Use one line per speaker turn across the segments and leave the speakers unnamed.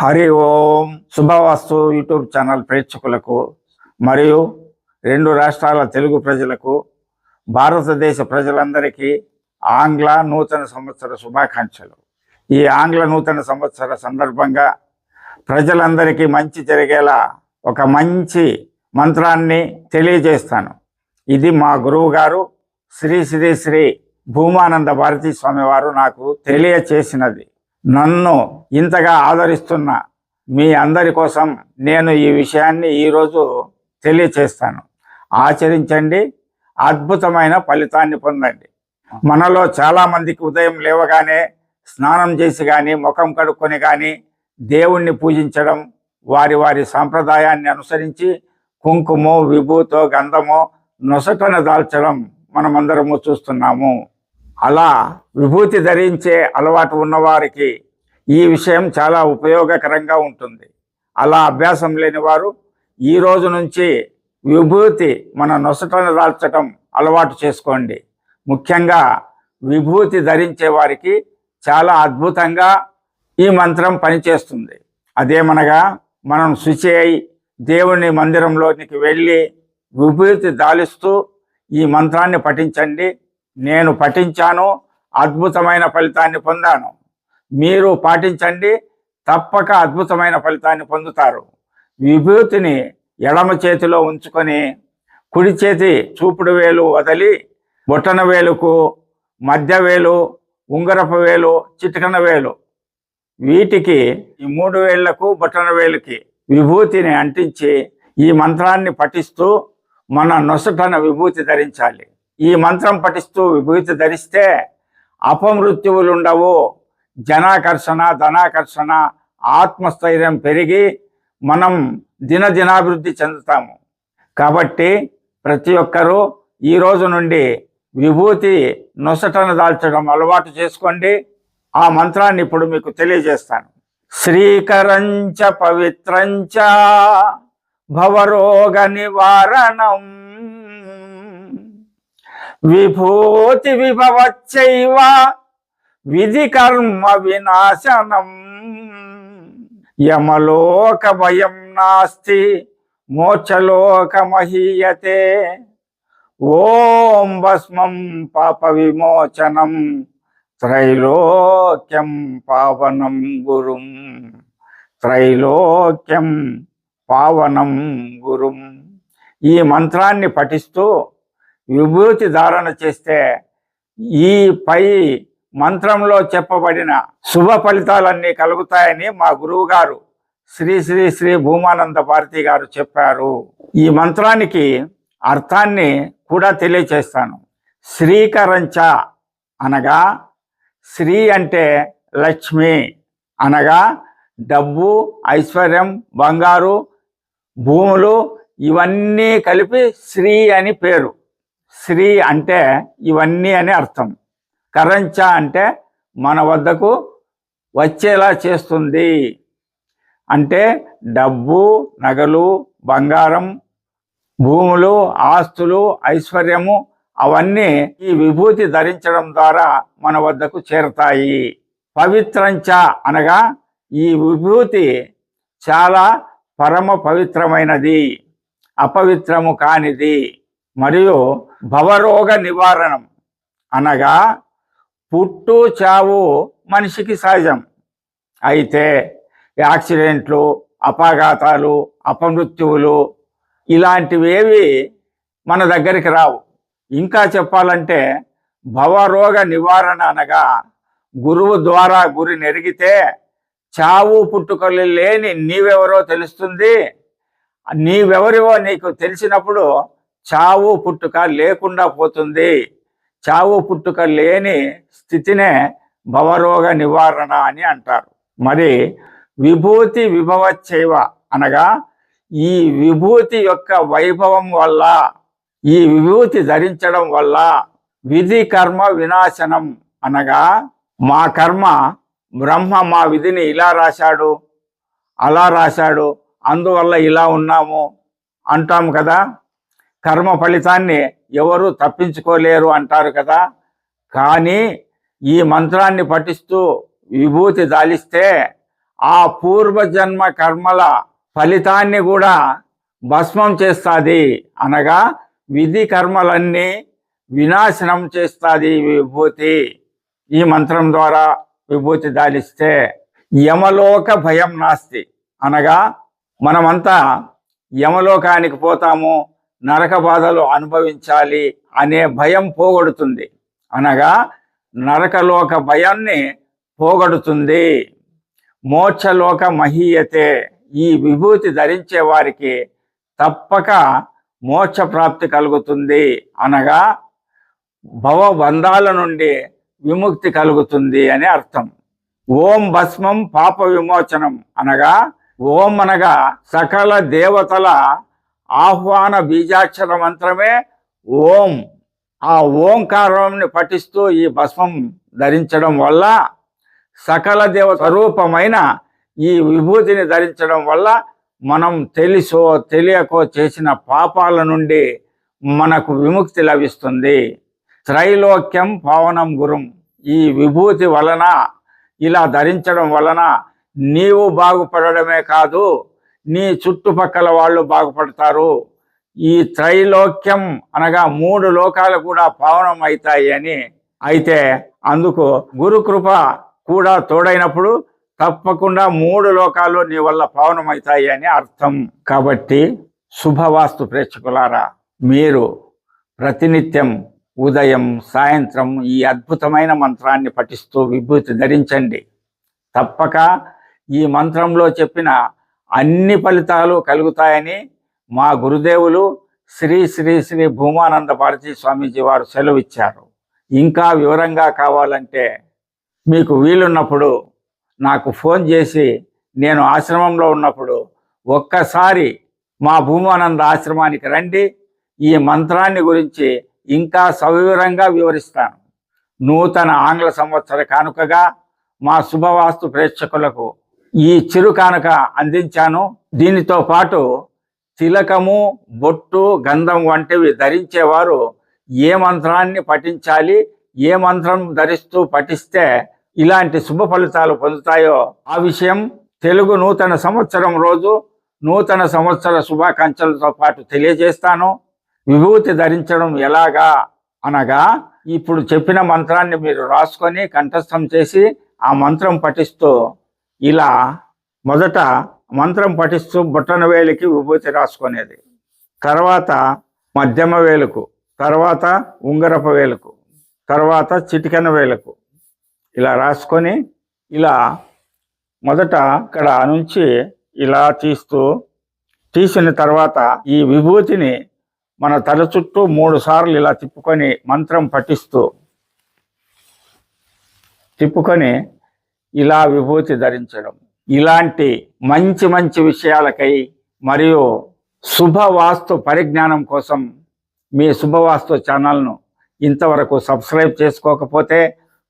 Hari Om శుభవాస్తు YouTube channel ప్రేక్షకులకు మరియు రెండు రాష్ట్రాల తెలుగు ప్రజలకు భారతదేశ ప్రజలందరికీ ఆంగ్ల నూతన సంవత్సర శుభాకాంక్షలు. ఈ ఆంగ్ల నూతన సంవత్సర సందర్భంగా ప్రజలందరికీ మంచి జరిగేలా ఒక మంచి మంత్రాన్ని తెలియజేస్తాను. ఇది మా గురువు గారు శ్రీ శ్రీ శ్రీ భూమానంద భారతీ స్వామి వారు నాకు తెలియచేసినది. నన్ను ఇంతగా ఆదరిస్తున్న మీ అందరి కోసం నేను ఈ విషయాన్ని ఈరోజు తెలియచేస్తాను. ఆచరించండి అద్భుతమైన ఫలితాన్ని పొందండి. మనలో చాలామందికి ఉదయం లేవగానే స్నానం చేసి కానీ ముఖం కడుక్కొని కానీ దేవుణ్ణి పూజించడం వారి వారి సాంప్రదాయాన్ని అనుసరించి కుంకుమో విభూతో గంధమో నొసటను దాల్చడం మనమందరము చూస్తున్నాము. అలా విభూతి ధరించే అలవాటు ఉన్నవారికి ఈ విషయం చాలా ఉపయోగకరంగా ఉంటుంది. అలా అభ్యాసం లేని వారు ఈ రోజు నుంచి విభూతి మన నొసటను దాల్చటం అలవాటు చేసుకోండి. ముఖ్యంగా విభూతి ధరించే వారికి చాలా అద్భుతంగా ఈ మంత్రం పనిచేస్తుంది. అదేమనగా మనం శుచి అయి దేవుని మందిరంలోనికి వెళ్ళి విభూతి దాలిస్తూ ఈ మంత్రాన్ని పఠించండి. నేను పఠించాను అద్భుతమైన ఫలితాన్ని పొందాను. మీరు పాటించండి తప్పక అద్భుతమైన ఫలితాన్ని పొందుతారు. విభూతిని ఎడమ చేతిలో ఉంచుకొని కుడి చేతి చూపుడు వేలు వదిలి బొట్టన వేలుకు మధ్య వేలు ఉంగరపు వేలు చిటికన వేలు. వీటికి ఈ మూడు వేళ్ళకు బొట్టన వేలుకి విభూతిని అంటించి ఈ మంత్రాన్ని పఠిస్తూ మన నొసటన విభూతి ధరించాలి. ఈ మంత్రం పఠిస్తూ విభూతి ధరిస్తే అపమృత్యువులు ఉండవు జనాకర్షణ ధనాకర్షణ ఆత్మస్థైర్యం పెరిగి మనం దినదినాభివృద్ధి చెందుతాము. కాబట్టి ప్రతి ఒక్కరూ ఈ రోజు నుండి విభూతి నొసటను దాల్చడం అలవాటు చేసుకోండి. ఆ మంత్రాన్ని ఇప్పుడు మీకు తెలియజేస్తాను. శ్రీకరంచ పవిత్రంచ భవరోగ నివారణం విభూతి విభవచ్చైవ విధి కర్మ వినాశనం. యమలోక భయం నాస్తి మోక్షలోకమహీయతే ఓం భస్మం పాప విమోచనం త్రైలోక్యం పావనం గురుం. త్రైలోక్యం పావనం గురుం. ఈ మంత్రాన్ని పఠిస్తూ విభూతి ధారణ చేస్తే ఈ పై మంత్రంలో చెప్పబడిన శుభ ఫలితాలన్నీ కలుగుతాయని మా గురువు గారు శ్రీ శ్రీ శ్రీ భూమానంద భారతి గారు చెప్పారు. ఈ మంత్రానికి అర్థాన్ని కూడా తెలియచేస్తాను. శ్రీకరంచ అనగా శ్రీ అంటే లక్ష్మి అనగా డబ్బు ఐశ్వర్యం బంగారు భూములు ఇవన్నీ కలిపి శ్రీ అని పేరు. శ్రీ అంటే ఇవన్నీ అని అర్థం. కరంచ అంటే మన వద్దకు వచ్చేలా చేస్తుంది. అంటే డబ్బు నగలు బంగారం భూములు ఆస్తులు ఐశ్వర్యము అవన్నీ ఈ విభూతి ధరించడం ద్వారా మన వద్దకు చేరతాయి. పవిత్రంచ అనగా ఈ విభూతి చాలా పరమ పవిత్రమైనది అపవిత్రము కానిది. మరియు భవరోగ నివారణం అనగా పుట్టు చావు మనిషికి సహజం. అయితే యాక్సిడెంట్లు అపఘాతాలు అపమృత్యువులు ఇలాంటివేవి మన దగ్గరికి రావు. ఇంకా చెప్పాలంటే భవరోగ నివారణ అనగా గురువు ద్వారా గురి నెరిగితే చావు పుట్టుకలు లేని నీవెవరో తెలుస్తుంది. నీవెవరివో నీకు తెలిసినప్పుడు చావు పుట్టుక లేకుండా పోతుంది. చావు పుట్టుక లేని స్థితినే భవరోగ నివారణ అని అంటారు. మరి విభూతి విభవచ్చేవ అనగా ఈ విభూతి యొక్క వైభవం వల్ల ఈ విభూతి ధరించడం వల్ల విధి కర్మ వినాశనం అనగా మా కర్మ బ్రహ్మ మా విధిని ఇలా రాశాడు అలా రాశాడు అందువల్ల ఇలా ఉన్నాము అంటాము కదా. కర్మ ఫలితాన్ని ఎవరు తప్పించుకోలేరు అంటారు కదా. కానీ ఈ మంత్రాన్ని పఠిస్తూ విభూతి దాలిస్తే ఆ పూర్వజన్మ కర్మల ఫలితాన్ని కూడా భస్మం చేస్తుంది. అనగా విధి కర్మలన్నీ వినాశనం చేస్తుంది విభూతి. ఈ మంత్రం ద్వారా విభూతి దాలిస్తే యమలోక భయం నాస్తి. అనగా మనమంతా యమలోకానికి పోతాము. నరక బాధలు అనుభవించాలి అనే భయం పోగొడుతుంది. అనగా నరకలోక భయాన్ని పోగొడుతుంది. మోక్షలోక మహీయతే. ఈ విభూతి ధరించే వారికి తప్పక మోక్ష ప్రాప్తి కలుగుతుంది. అనగా భవబంధాల నుండి విముక్తి కలుగుతుంది అని అర్థం. ఓం భస్మం పాప విమోచనం. అనగా ఓం అనగా సకల దేవతల ఆహ్వాన బీజాక్షర మంత్రమే ఓం. ఆ ఓంకారాన్ని పఠిస్తూ ఈ భస్మం ధరించడం వల్ల సకల దేవ స్వరూపమైన ఈ విభూతిని ధరించడం వల్ల మనం తెలిసో తెలియకో చేసిన పాపాల నుండి మనకు విముక్తి లభిస్తుంది. త్రైలోక్యం పావనం గురుం. ఈ విభూతి వలన ఇలా ధరించడం వలన నీవు బాగుపడడమే కాదు నీ చుట్టుపక్కల వాళ్ళు బాగుపడతారు. ఈ త్రైలోక్యం అనగా మూడు లోకాలు కూడా పావనం అవుతాయి అని అయితే అందుకు గురుకృప కూడా తోడైనప్పుడు తప్పకుండా మూడు లోకాలు నీ వల్ల పావనమవుతాయి అని అర్థం. కాబట్టి శుభవాస్తు ప్రేక్షకులారా మీరు ప్రతినిత్యం ఉదయం సాయంత్రం ఈ అద్భుతమైన మంత్రాన్ని పఠిస్తూ విభూతి ధరించండి. తప్పక ఈ మంత్రంలో చెప్పిన అన్ని ఫలితాలు కలుగుతాయని మా గురుదేవులు శ్రీ శ్రీ శ్రీ భూమానంద భారతీ స్వామీజీ వారు సెలవిచ్చారు. ఇంకా వివరంగా కావాలంటే మీకు వీలున్నప్పుడు నాకు ఫోన్ చేసి నేను ఆశ్రమంలో ఉన్నప్పుడు ఒక్కసారి మా భూమానంద ఆశ్రమానికి రండి. ఈ మంత్రాన్ని గురించి ఇంకా సవివరంగా వివరిస్తాను. నూతన ఆంగ్ల సంవత్సర కానుకగా మా శుభవాస్తు ప్రేక్షకులకు ఈ చిరు కానుక అందించాను. దీనితో పాటు తిలకము బొట్టు గంధం వంటివి ధరించేవారు ఏ మంత్రాన్ని పఠించాలి ఏ మంత్రం ధరిస్తూ పఠిస్తే ఇలాంటి శుభ ఫలితాలు పొందుతాయో ఆ విషయం తెలుగు నూతన సంవత్సరం రోజు నూతన సంవత్సర శుభాకాంక్షలతో పాటు తెలియజేస్తాను. విభూతి ధరించడం ఎలాగా అనగా ఇప్పుడు చెప్పిన మంత్రాన్ని మీరు రాసుకొని కంఠస్థం చేసి ఆ మంత్రం పఠిస్తూ ఇలా మొదట మంత్రం పఠిస్తూ బొట్టన వేలికి విభూతి రాసుకునేది. తర్వాత మధ్యమ వేలుకు తర్వాత ఉంగరప వేలుకు తర్వాత చిటికెన వేలుకు ఇలా రాసుకొని ఇలా మొదట ఇక్కడ నుంచి ఇలా తీస్తూ తీసిన తర్వాత ఈ విభూతిని మన తల చుట్టూ మూడు సార్లు ఇలా తిప్పుకొని మంత్రం పఠిస్తూ తిప్పుకొని ఇలా విభూతి ధరించడం. ఇలాంటి మంచి మంచి విషయాలకై మరియు శుభవాస్తు పరిజ్ఞానం కోసం మీ శుభవాస్తు ఛానల్ను ఇంతవరకు సబ్స్క్రైబ్ చేసుకోకపోతే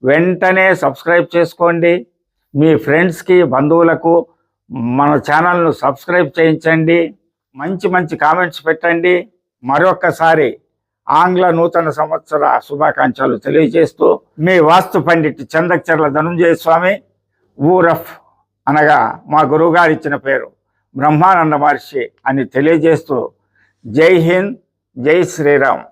వెంటనే సబ్స్క్రైబ్ చేసుకోండి. మీ ఫ్రెండ్స్కి బంధువులకు మన ఛానల్ను సబ్స్క్రైబ్ చేయించండి. మంచి మంచి కామెంట్స్ పెట్టండి. మరొకసారి ఆంగ్ల నూతన సంవత్సర శుభాకాంక్షలు తెలియజేస్తూ మీ వాస్తు పండిట్ చందక్చర్ల ధనుంజయ స్వామి ఊరఫ్ అనగా మా గురువుగారు ఇచ్చిన పేరు. బ్రహ్మానంద మహర్షి అని తెలియజేస్తూ జై హింద్ జై శ్రీరామ్.